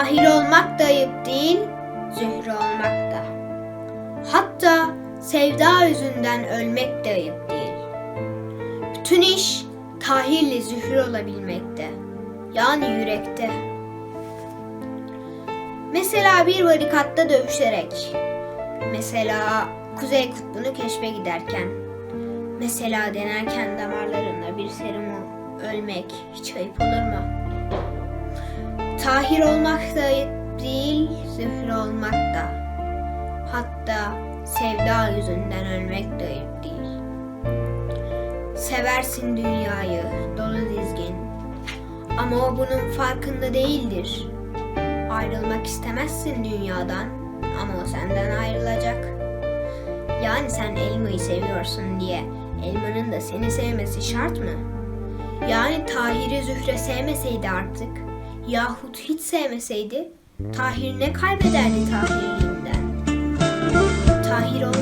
Tahir olmak da ayıp değil, Zühre olmak da. Hatta sevda yüzünden ölmek de ayıp değil. Bütün iş Tahir'le Zühre olabilmekte. Yani yürekte. Mesela bir barikatta dövüşerek. Mesela Kuzey Kutbu'nu keşfe giderken. Mesela denerken damarlarında bir serumu ölmek hiç ayıp olur mu? Tahir olmak da değil, zühre olmak da. Hatta sevda yüzünden ölmek de değil. Seversin dünyayı, dolu dizgin. Ama o bunun farkında değildir. Ayrılmak istemezsin dünyadan ama o senden ayrılacak. Yani sen elmayı seviyorsun diye elmanın da seni sevmesi şart mı? Yani Tahir'i Zühre sevmeseydi artık yahut hiç sevmeseydi Tahir ne kaybederdi Tahirliğinden? Tahir ayıp